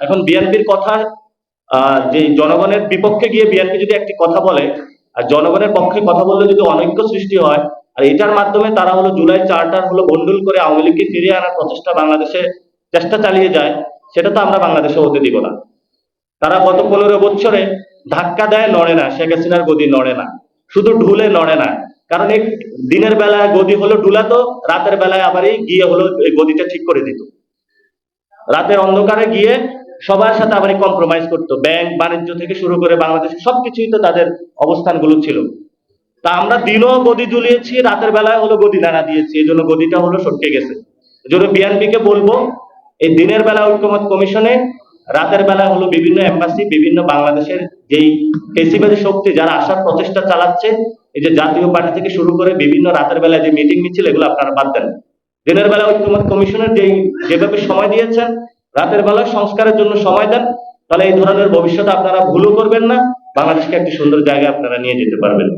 এখন বিএনপির কথা যে জনগণের বিপক্ষে গিয়ে বিএনপি যদি একটি কথা বলে, আর জনগণের পক্ষে কথা বললে যদি অনৈক্য সৃষ্টি হয়, আর এটার মাধ্যমে তারা হলো জুলাই চার্টার হলো বন্ডুল করে আওয়ামী লীগকে ফিরিয়ে আনার প্রচেষ্টা বাংলাদেশে চেষ্টা চালিয়ে যায়, সেটা তো আমরা বাংলাদেশে হতে দিব না। তারা গত পনেরো বছরে ধাক্কা দেয়, নড়ে না, শেখ হাসিনার গদি নড়ে না, শুধু ঢুলে নড়ে না। কারণ এই দিনের বেলায় গদি হলো ডুলাতো রাতের বেলায় আবার গিয়ে হলো গদিটা ঠিক করে দিত। রাতের অন্ধকারে গিয়ে সবার সাথে আবার কম্প্রোমাইজ করতো। ব্যাংক, বাণিজ্য থেকে শুরু করে বাংলাদেশ, সবকিছুই তো তাদের অবস্থানগুলো ছিল। তা আমরা দিনও গদি ঝুলিয়েছি, রাতের বেলায় হলো গদি নাড়া দিয়েছি। এই জন্য গদিটা হলো সটকে গেছে। জন্য বিএনপি কে বলব, এই দিনের বেলা ঐক্যমত কমিশনে, রাতের বেলা হলো বিভিন্ন এম্বাসি বিভিন্ন বাংলাদেশের যেই ফেসিবাদী শক্তি যারা আসার প্রচেষ্টা চালাচ্ছে, এই যে জাতীয় পার্টি থেকে শুরু করে বিভিন্ন রাতের বেলায় যে মিটিং মিছিল, এগুলো আপনারা বাদ দেন। দিনের বেলা ঐক্যমত কমিশনের যেই, যেভাবে সময় দিয়েছেন রাতের বেলা সংস্কারের জন্য সময় দেন, তাহলে এই ধরনের ভবিষ্যতে আপনারা ভুলও করবেন না। বাংলাদেশকে একটি সুন্দর জায়গায় আপনারা নিয়ে যেতে পারবেন।